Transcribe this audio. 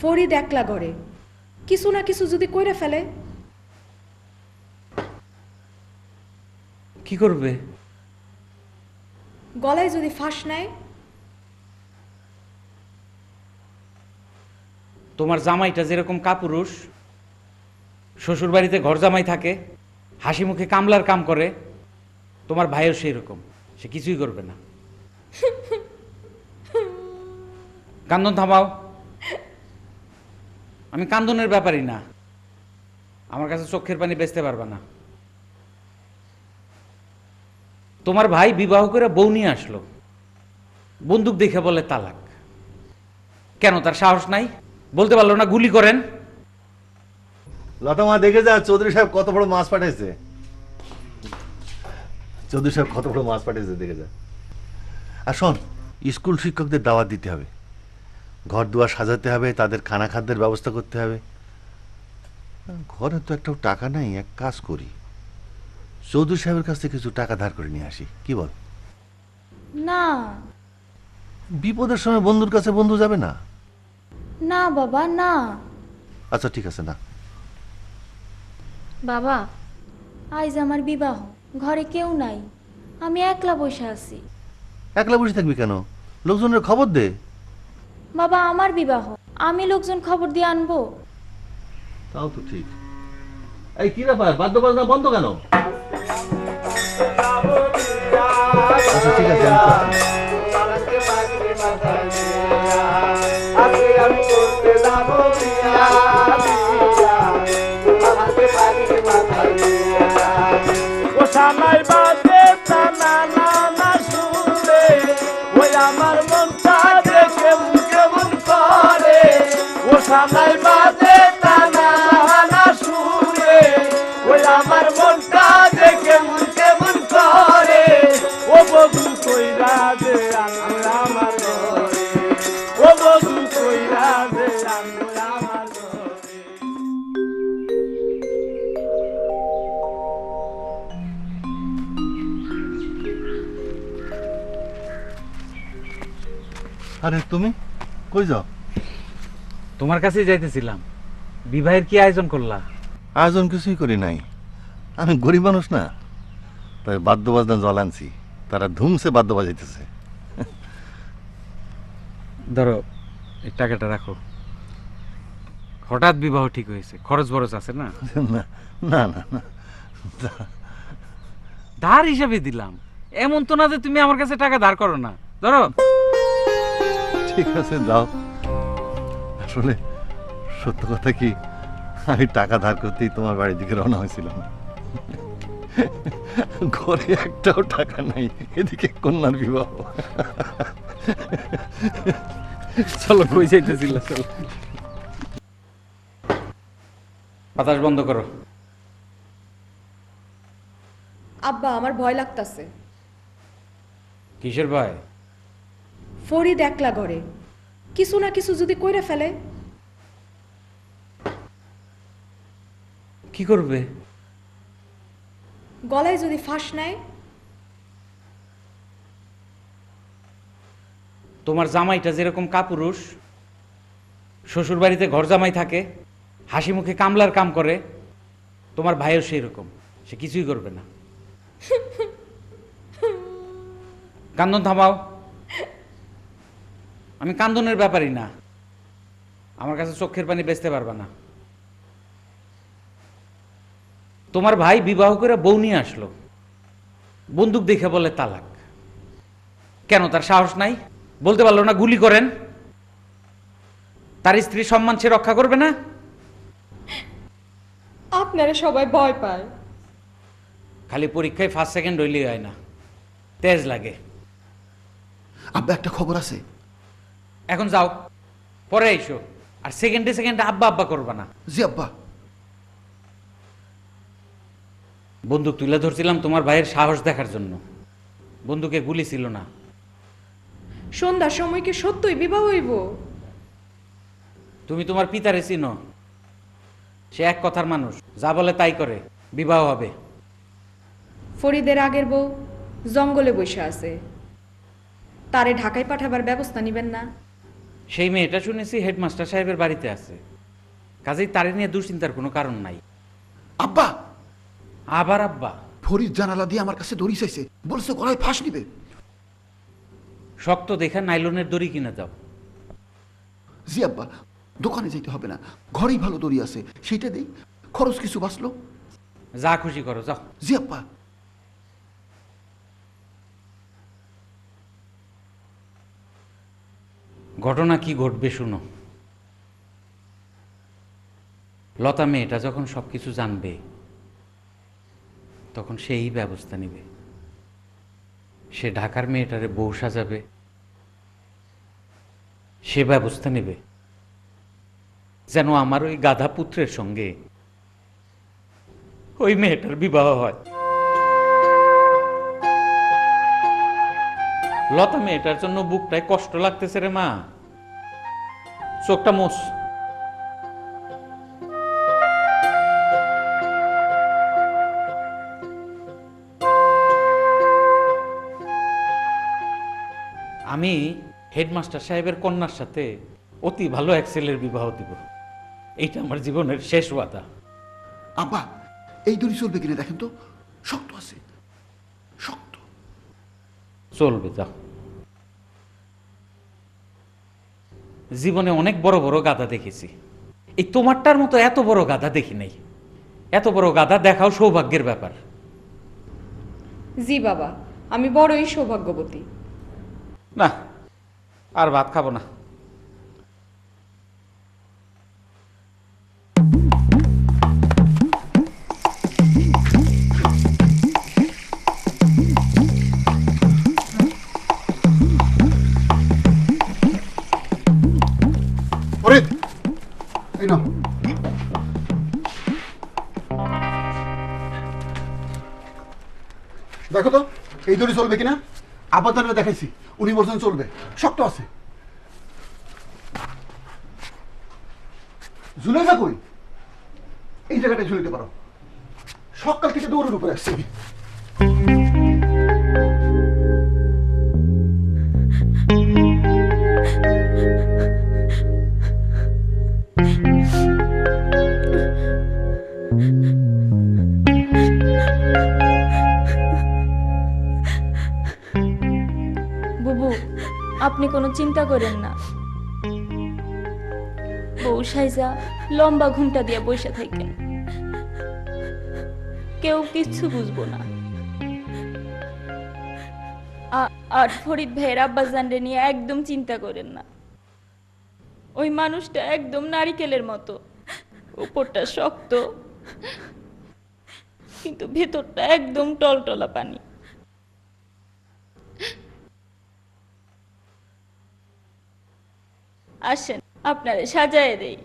ফরিদ একলা ঘরে। কিছু না কিছু যদি কইরা ফেলে। কি করবে? গলায় যদি ফাঁস নেয়। তোমার জামাইটা যেরকম কাপুরুষ শ্বশুর বাড়িতে ঘর জামাই থাকে হাসি মুখে কামলার কাম করে তোমার ভাইও সেই রকম সে কিছুই করবে না। কান্দন থামাও। আমি কান্দনের ব্যাপারই না। আমার কাছে চক্ষের পানি বেচতে পারবে না। তোমার ভাই বিবাহ করে বউ নিয়ে আসলো। বন্দুক দেখে বলে তালাক। কেন, তার সাহস নাই? বলতে পারল না, গুলি করেন। লতা মা দেখে যা, চৌধুরী সাহেব কত বড় মাছ পাঠিয়েছে চৌধুরী সাহেব কত বড় মাছ পাঠিয়েছে দেখে যা। আর শোন, স্কুল শিক্ষকদের দাওয়াত দিতে হবে। ঘর দুয়ার সাজাতে হবে তাদের খানা খাদ্যের ব্যবস্থা করতে হবে। ঘরে তো একটাও টাকা নাই এক কাজ করি। চৌধুরী সাহেবের কাছ থেকে কিছু টাকা ধার করে নিয়ে আসি কি বল? না। বিপদের সময় বন্ধুর কাছে বন্ধু যাবে না? না বাবা না। আচ্ছা ঠিক আছে না। বাবা আজ আমার বিবাহ ঘরে কেউ নাই। আমি একলা বসে আছি। একলা বসে থাকবি কেন? লোকজনের খবর দে। বাবা আমার বিবাহ। আমি লোকজন খবর দিয়ে আনব। তাও তো ঠিক। এই কি ব্যাপার? বাদ্য বাজনা বন্ধ কেন? আচ্ছা ঠিক আছে আরে তুমি? কই যাও? তোমার কাছেই যাইতেছিলাম। বিবাহের কি আয়োজন করলা? আয়োজন কিছুই করি নাই। আমি গরিব মানুষ না তাই বাদ্য বাজনা জল আনছি। তারা ধুমসে বাদ্য বাজাইতেছে। ধরো এই টাকাটা রাখো। হঠাৎ বিবাহ ঠিক হয়েছে। খরচ বরচ আছে না? না না না না। ধার হিসাবে দিলাম। এমন তো না যে তুমি আমার কাছে টাকা ধার করো না। ধরো। ঠিক আছে যাও। আসলে সত্য কথা কি আমি টাকা ধার করতেই তোমার বাড়ির দিকে রওনা হয়েছিলাম। ঘরে একটাও টাকা নাই এদিকে কন্যার বিবাহ। চলো কই যাইতেছিল? চলো। বাতাস বন্ধ করো। আব্বা আমার ভয় লাগতাছে। কিসের ভয়? ফরিদ একলা ঘরে। কিছু না কিছু যদি কইরা ফেলে। কি করবে? গলায় যদি ফাঁস নেয়। তোমার জামাইটা যেরকম কাপুরুষ শ্বশুর বাড়িতে ঘর জামাই থাকে হাসি মুখে কামলার কাম করে, তোমার ভাইও সেই রকম সে কিছুই করবে না। কান্দন থামাও। আমি কান্দনের ব্যাপারই না। আমার কাছে চোখের পানি বেচতে পারবে না। তোমার ভাই বিবাহ করে বউ নিয়ে আসলো। বন্দুক দেখে বলে তালাক। কেন, তার সাহস নাই? বলতে পারল না, গুলি করেন। তার স্ত্রী সম্মান সে রক্ষা করবে না? আপনারা সবাই ভয় পায়। খালি পরীক্ষায় ফার্স্ট সেকেন্ড হইলেই হয় না। তেজ লাগে। আব্বা একটা খবর আছে। এখন যাও। পরে এসো আর সেকেন্ডে সেকেন্ডে আব্বা আব্বা করবা না। জি আব্বা। বন্দুক তুলে ধরছিলাম তোমার ভাইয়ের সাহস দেখার জন্য। বন্দুকে গুলি ছিল না। সন্ধ্যার সময় কি সত্যই বিবাহ হইব। তুমি তোমার পিতারে চিনো। সে এক কথার মানুষ। যা বলে তাই করে। বিবাহ হবে। ফরিদের আগের বউ জঙ্গলে বসে আছে। তারে ঢাকায় পাঠাবার ব্যবস্থা নিবেন না। সেই মেয়েটা শুনেছি হেডমাস্টার সাহেবের বাড়িতে আছে। কাজেই তারে নিয়ে দুশ্চিন্তার কোনো কারণ নাই। আব্বা! আবার আব্বা। ফরিদ জানালা দিয়ে আমার কাছে দড়ি চাইছে। বলছে গলায় ফাঁস নিবে। শক্ত দেখা নাইলনের দড়ি কিনে দাও। জি আব্বা। দোকানে যেতে হবে না। ঘরেই ভালো দড়ি আছে সেইটা দেই। খরচ কিছু বাঁচলো? যা খুশি করো যাও। জি আব্বা। ঘটনা কি ঘটবে শুনো। লতা মেয়েটা যখন সব কিছু জানবে তখন সেই ব্যবস্থা নেবে। সে ঢাকার মেয়েটারে বউ সাজাবে। সে ব্যবস্থা নেবে। যেন আমার ওই গাধা পুত্রের সঙ্গে ওই মেয়েটার বিবাহ হয়। লতা মেয়েটার জন্য বুকটায় কষ্ট লাগতেছে রে মা। চোখটা মোস আমি হেডমাস্টার সাহেবের কন্যার সাথে অতি ভালো এক ছেলের বিবাহ দিব। এইটা আমার জীবনের শেষ ওয়াদা। আব্বা এই দড়ি চলবে কিনা দেখেন তো। শক্ত আছে। শক্ত। চলবে যাও। জীবনে অনেক বড় বড় গাধা দেখেছি। এই তোমারটার মতো এত বড় গাধা দেখি নাই। এত বড় গাধা দেখাও সৌভাগ্যের ব্যাপার। জি বাবা আমি বড়ই সৌভাগ্যবতী। না আর ভাত খাব না। দেখো তো, এই দড়ি চলবে কিনা? আপাতত দেখাইছি, উনি বলছেন চলবে। শক্ত আছে। ঝুলে কই? এই জায়গাটায় ঝুলিতে পারো। সকাল থেকে দৌড়ের উপরে আসছি। আপনি কোনো চিন্তা করেন না। বউ সাইজা, লম্বা ঘুমটা দিয়ে বসে থাকেন। কেউ কিচ্ছু বুঝব না। আর ফরিদ ভাইয়ের আব্বাজানরে নিয়ে একদম চিন্তা করেন না। ওই মানুষটা একদম নারিকেলের মতো। উপরটা শক্ত। কিন্তু ভেতরটা একদম টলটলা পানি। আসেন আপনারা সাজায় দেই।